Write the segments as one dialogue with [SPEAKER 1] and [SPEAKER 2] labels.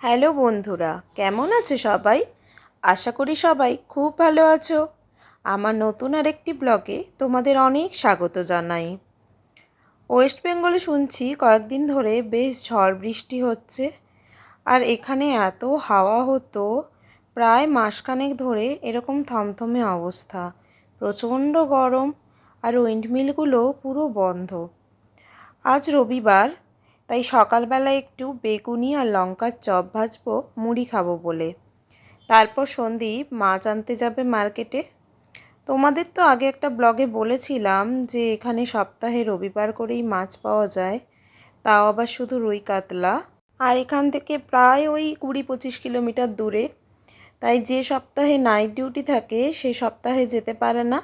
[SPEAKER 1] Hello বন্ধুরা, কেমন আছো সবাই? আশা করি সবাই খুব ভালো আছো। আমার নতুন আরেকটি ব্লগে তোমাদের অনেক স্বাগত জানাই। ওয়েস্ট বেঙ্গলে শুনছি কয়েকদিন ধরে বেশ ঝড় বৃষ্টি হচ্ছে, আর এখানে এত হাওয়া হতো, প্রায় মাসখানেক ধরে এরকম থমথমে অবস্থা। প্রচণ্ড গরম আর উইন্ডমিলগুলো পুরো বন্ধ। আজ রবিবার তাই সকালবেলা একটু বেগুনি আর লঙ্কার চপ ভাজবো, মুড়ি খাব বলে। তারপর সন্দীপ মাছ আনতে যাবে মার্কেটে। তোমাদের তো আগে একটা ব্লগে বলেছিলাম যে এখানে সপ্তাহে রবিবার করেই মাছ পাওয়া যায়। তাও আবার শুধু রুই কাতলা। আর এখান থেকে প্রায় ওই কুড়ি পঁচিশ কিলোমিটার দূরে। তাই যে সপ্তাহে নাইট ডিউটি থাকে, সে সপ্তাহে যেতে পারে না।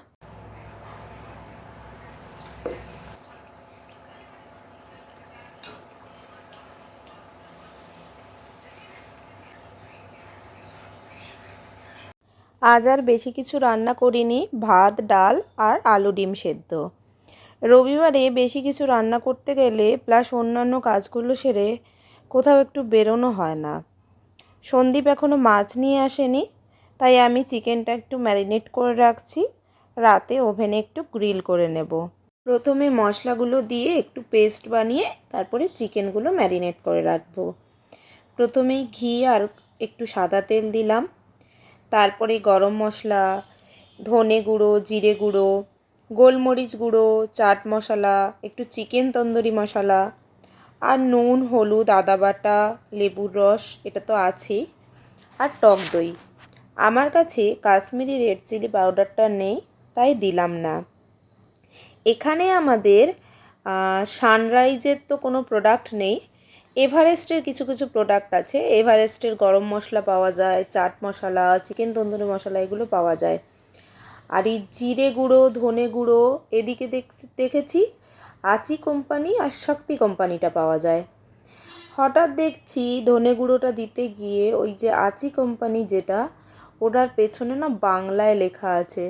[SPEAKER 1] আজ আর বেশি কিছু রান্না করিনি, ভাত, ডাল আর আলু ডিম সেদ্ধ। রবিবারে বেশি কিছু রান্না করতে গেলে প্লাস অন্যান্য কাজগুলো সেরে কোথাও একটু বেরোনো হয় না। সন্দীপ এখনও মাছ নিয়ে আসেনি, তাই আমি চিকেনটা একটু ম্যারিনেট করে রাখছি, রাতে ওভেনে একটু গ্রিল করে নেব। প্রথমে মশলাগুলো দিয়ে একটু পেস্ট বানিয়ে তারপরে চিকেনগুলো ম্যারিনেট করে রাখব। প্রথমেই ঘি আর একটু সাদা তেল দিলাম। তারপরে গরম মশলা, ধনে গুঁড়ো, জিরে গুঁড়ো, গোলমরিচ গুঁড়ো, চাট মশলা, একটু চিকেন তন্দুরি মশলা আর নুন, হলুদ, আদা বাটা, লেবুর রস, এটা তো আছেই, আর টক দই। আমার কাছে কাশ্মীরি রেড চিলি পাউডারটা নেই, তাই দিলাম না। এখানে আমাদের সানরাইজের তো কোনো প্রোডাক্ট নেই এভারেস্টের কিছু কিছু প্রোডাক্ট আছে। এভারেস্টের গরম মশলা পাওয়া যায়, চাট মশলা চিকেন তন্দুরি মশলা এগুলো পাওয়া যায়। আর এই জিরে গুঁড়ো, ধনে গুঁড়ো এদিকে দেখেছি, আচি কোম্পানি আর শক্তি কোম্পানিটা পাওয়া যায়। হঠাৎ দেখছি ধনে গুঁড়োটা দিতে গিয়ে ওই যে আচি কোম্পানি যেটা, ওটার পেছনে না বাংলায় লেখা আছে।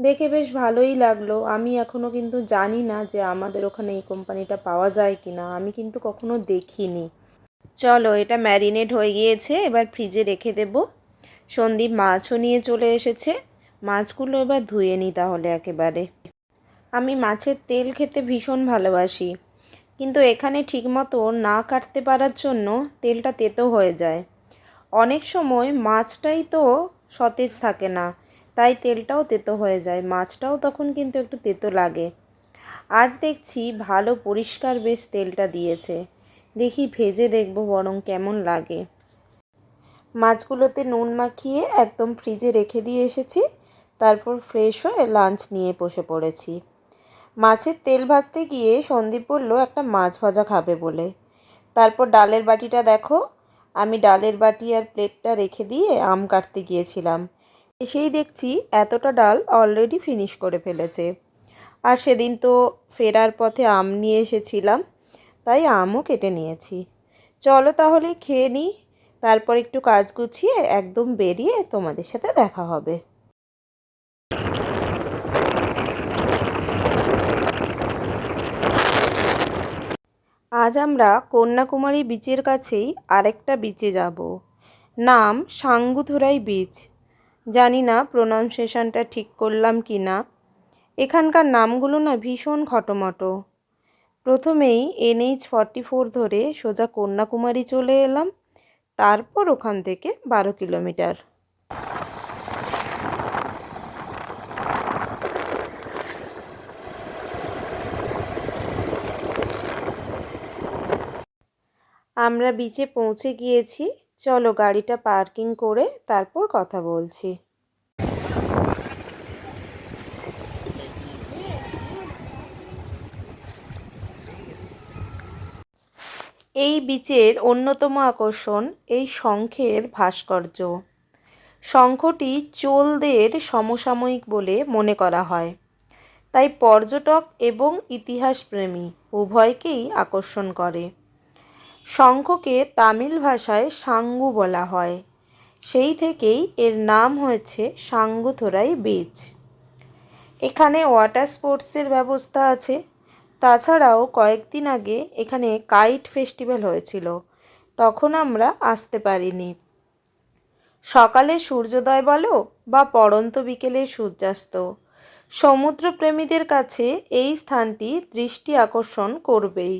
[SPEAKER 1] দেখে বেশ ভালোই লাগল। আমি এখনও কিন্তু জানি না যে আমাদের ওখানে এই কোম্পানিটা পাওয়া যায় কি না আমি কিন্তু কখনো দেখিনি। চলো, এটা ম্যারিনেট হয়ে গিয়েছে। এবার ফ্রিজে রেখে দেব। সন্দীপ মাছও নিয়ে চলে এসেছে। মাছগুলো এবার ধুয়ে নিই তাহলে একেবারে। আমি মাছের তেল খেতে ভীষণ ভালোবাসি। কিন্তু এখানে ঠিকমতো না কাটতে পারার জন্য তেলটা তেতো হয়ে যায়। অনেক সময় মাছটাই তো সতেজ থাকে না। তাই তেলটাও তেতো হয়ে যায়, মাছটাও তখন কিন্তু একটু তেতো লাগে। আজ দেখছি ভালো পরিষ্কার বেশ তেলটা দিয়েছে। দেখি ভেজে দেখব বরং কেমন লাগে। মাছগুলোতে নুন মাখিয়ে একদম ফ্রিজে রেখে দিয়ে এসেছি, তারপর ফ্রেশ হয়ে লাঞ্চ নিয়ে বসে পড়েছি। মাছের তেল ভাজতে গিয়ে সন্দীপ বলল, একটা মাছ ভাজা খাবে বলে। তারপর ডালের বাটিটা দেখো। আমি ডালের বাটি আর প্লেটটা রেখে দিয়ে আম কাটতে গিয়েছিলাম। এসেই দেখছি এতটা ডাল অলরেডি ফিনিশ করে ফেলেছে। আর সেদিন তো ফেরার পথে আম নিয়ে এসেছিলাম, তাই আমও কেটে নিয়েছি। চলো তাহলে খেয়ে নিই তারপর একটু কাজ গুছিয়ে একদম বেরিয়ে তোমাদের সাথে দেখা হবে। আজ আমরা কন্যাকুমারী বিচের কাছেই আরেকটা বিচে যাব। নাম সাঙ্গুথুরাই বিচ জানি না প্রোনাউন্সিয়েশনটা ঠিক করলাম কি না। এখানকার নামগুলো না ভীষণ খটোমটো। প্রথমেই এনএইচ ফর্টি ফোর ধরে সোজা কন্যাকুমারী চলে এলাম, তারপর ওখান থেকে বারো কিলোমিটার। আমরা বিচে পৌঁছে গিয়েছি। চলো গাড়িটা পার্কিং করে তারপর কথা বলছি। এই বিচের অন্যতম আকর্ষণ এই শঙ্খের ভাস্কর্য। শঙ্খটি চোলদের সমসাময়িক বলে মনে করা হয়। তাই পর্যটক এবং ইতিহাসপ্রেমী উভয়কেই আকর্ষণ করে। শঙ্খকে তামিল ভাষায় সাঙ্গু বলা হয়। সেই থেকেই এর নাম হয়েছে সাঙ্গুথোরাই বিচ। এখানে ওয়াটার স্পোর্টসের ব্যবস্থা আছে। তাছাড়াও কয়েকদিন আগে এখানে কাইট ফেস্টিভ্যাল হয়েছিল। তখন আমরা আসতে পারিনি। সকালে সূর্যোদয় বলো বা পড়ন্ত বিকেলে সূর্যাস্ত। সমুদ্রপ্রেমীদের কাছে এই স্থানটি দৃষ্টি আকর্ষণ করবেই।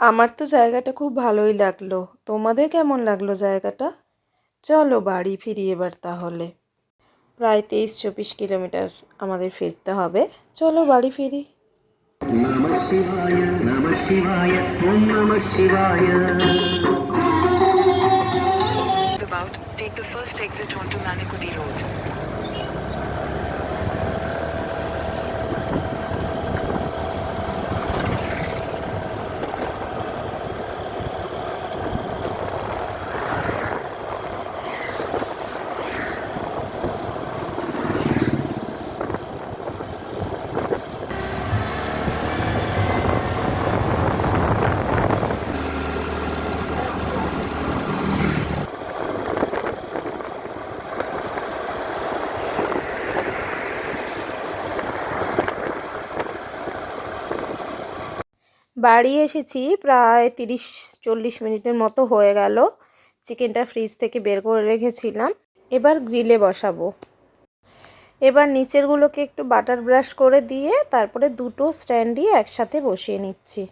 [SPEAKER 1] আমার তো জায়গাটা খুব ভালোই লাগল। তোমাদের কেমন লাগল জায়গাটা? চলো বাড়ি ফিরি এবার তাহলে। প্রায় তেইশ চব্বিশ কিলোমিটার আমাদের ফিরতে হবে। চলো বাড়ি ফিরি।
[SPEAKER 2] About, take the first exit onto Manikudi Road.
[SPEAKER 1] বাড়ি এসেছি প্রায় তিরিশ চল্লিশ মিনিটের মতো হয়ে গেল। চিকেনটা ফ্রিজ থেকে বের করে রেখেছিলাম। এবার গ্রিলে বসাবো। এবার নিচেরগুলোকে একটু বাটার ব্রাশ করে দিয়ে তারপরে দুটো স্ট্যান্ডই একসাথে বসিয়ে নিচ্ছি।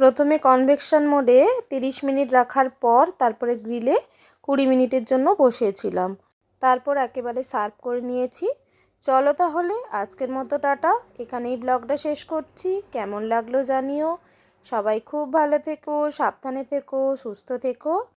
[SPEAKER 1] প্রথমে কনভেকশন মোডে তিরিশ মিনিট রাখার পর তারপরে গ্রিলে কুড়ি মিনিটের জন্য বসিয়েছিলাম। তারপর একেবারে সার্ভ করে নিয়েছি। চলো তাহলে আজকের মতো টাটা। এখানেই ব্লগটা শেষ করছি। কেমন লাগল জানিও। সবাই খুব ভালো থেকো, সাবধানে থেকো, সুস্থ থেকো।